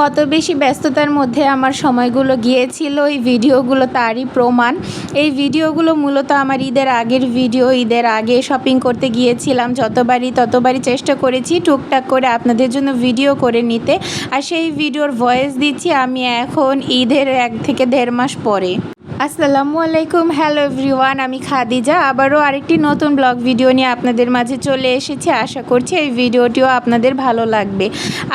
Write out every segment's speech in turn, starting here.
কত বেশি ব্যস্ততার মধ্যে আমার সময়গুলো গিয়েছিল, এই ভিডিওগুলো তারই প্রমাণ। এই ভিডিওগুলো মূলত আমার ঈদের আগের ভিডিও, ঈদের আগে শপিং করতে গিয়েছিলাম, যতবারই ততবারই চেষ্টা করেছি টুকটাক করে আপনাদের জন্য ভিডিও করে নিতে। আর সেই ভিডিওর ভয়েস দিচ্ছি আমি এখন ঈদের এক থেকে দেড় মাস পরে। আসসালামু আলাইকুম হ্যালো এভরিওয়ান, আমি খাদিজা। আবারও আরেকটি নতুন ব্লগ ভিডিও নিয়ে আপনাদের মাঝে চলে এসেছি। আশা করছি এই ভিডিওটিও আপনাদের ভালো লাগবে।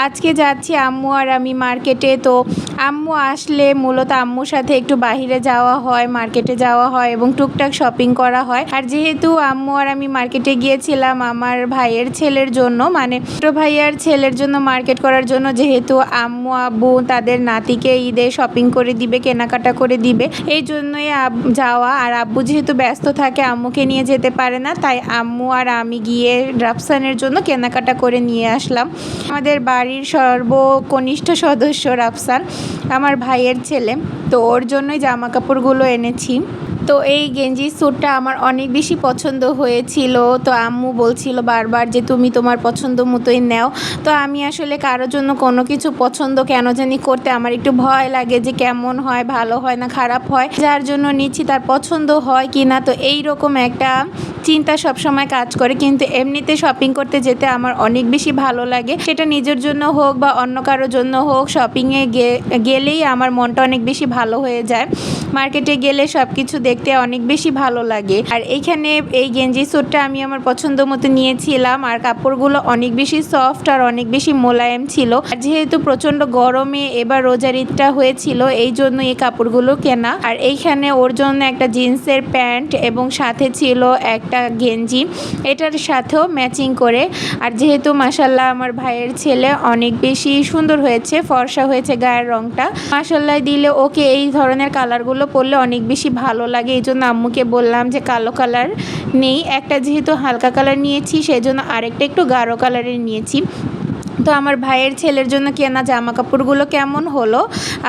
আজকে যাচ্ছি আম্মু আর আমি মার্কেটে। তো আম্মু আসলে মূলত আম্মুর সাথে একটু বাইরে যাওয়া হয়, মার্কেটে যাওয়া হয় এবং টুকটাক শপিং করা হয়। আর যেহেতু আম্মু আর আমি মার্কেটে গিয়েছিলাম আমার ভাইয়ের ছেলের জন্য মানে ছোটো ভাইয়ার ছেলের জন্য মার্কেট করার জন্য, যেহেতু আম্মু, আব্বু তাদের নাতিকে ঈদে শপিং করে দিবে, কেনাকাটা করে দিবে। এই জন্যই যাওয়া। আর আব্বু যেহেতু ব্যস্ত থাকে, আম্মুকে নিয়ে যেতে পারে না, তাই আম্মু আর আমি গিয়ে রাফসানের জন্য কেনাকাটা করে নিয়ে আসলাম। আমাদের বাড়ির সর্বকনিষ্ঠ সদস্য রাফসান, আমার ভাইয়ের ছেলে। তো ওর জন্যই জামা কাপড়গুলো এনেছি। তো এই গেঞ্জি স্যুটটা আমার অনেক বেশি পছন্দ হয়েছিল। তো আম্মু বলছিল বারবার যে, তুমি তোমার পছন্দ মতোই নাও। তো আমি আসলে কারোর জন্য কোনো কিছু পছন্দ কেন জানি করতে আমার একটু ভয় লাগে যে, কেমন হয়, ভালো হয় না, খারাপ হয়, যার জন্য নিচ্ছি, তার পছন্দ হয় কি না তো এই রকম একটা চিন্তা সবসময় কাজ করে, কিন্তু এমনিতে শপিং করতে যেতে আমার অনেক বেশি ভালো লাগে। সেটা নিজের জন্য হোক বা অন্য কারোর জন্য হোক শপিংয়ে গেলেই আমার মনটা অনেক বেশি ভালো হয়ে যায়। মার্কেটে গেলে সব কিছু দেখতে অনেক বেশি ভালো লাগে। আর এইখানে এই গেঞ্জি স্যুটটা আমি আমার পছন্দ মতো নিয়েছিলাম। আর কাপড়গুলো অনেক বেশি সফট আর অনেক বেশি মোলায়েম ছিল। আর যেহেতু প্রচণ্ড গরমে এবার রোজার ঈদটা হয়েছিল, এই জন্য এই কাপড়গুলো কেনা। আর এইখানে ওর জন্য একটা জিন্সের প্যান্ট এবং সাথে ছিল একটা গেঞ্জি। এটার সাথেও ম্যাচিং করে। আর যেহেতু মাসাল্লাহ আমার ভাইয়ের ছেলে অনেক বেশি সুন্দর হয়েছে, ফর্সা হয়েছে গায়ের রংটা। মাসাল্লাহ দিলে ওকে এই ধরনের কালারগুলো পরলে অনেক বেশি ভালো লাগে, এই জন্য আম্মুকে বললাম যে কালো কালার নেই। একটা যেহেতু হালকা কালার নিয়েছি সেই জন্য আরেকটা একটু গাঢ় কালারের নিয়েছি। তো আমার ভাইয়ের ছেলের জন্য কেনা জামা কাপড়গুলো কেমন হলো?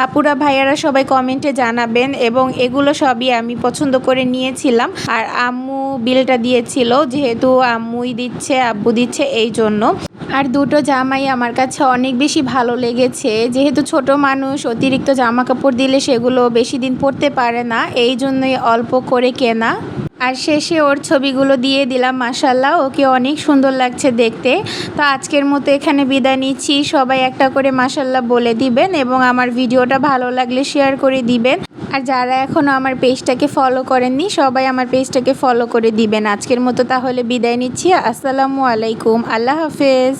আপুরা ভাইয়ারা সবাই কমেন্টে জানাবেন এবং এগুলো সবই আমি পছন্দ করে নিয়েছিলাম। আর আম্মু বিলটা দিয়েছিল, যেহেতু আম্মুই দিচ্ছে, আব্বু দিচ্ছে, এই জন্য। আর দুটো জামাই আমার কাছে অনেক বেশি ভালো লেগেছে। যেহেতু ছোট মানুষ, অতিরিক্ত জামা কাপড় দিলে সেগুলো বেশি দিন পরতে পারে না, এই জন্যই অল্প করে কেনা। আর শেষে ওর ছবিগুলো দিয়ে দিলাম মাসাল্লাহ ওকে অনেক সুন্দর লাগছে দেখতে। তো আজকের মতো এখানে বিদায় নিচ্ছি। সবাই একটা করে মাসাল্লাহ বলে দিবেন এবং আমার ভিডিওটা ভালো লাগলে শেয়ার করে দিবেন। আর যারা এখনও আমার পেজটাকে ফলো করেননি, সবাই আমার পেজটাকে ফলো করে দিবেন। আজকের মতো তাহলে বিদায় নিচ্ছি। আসসালামু আলাইকুম। আল্লাহ হাফেজ।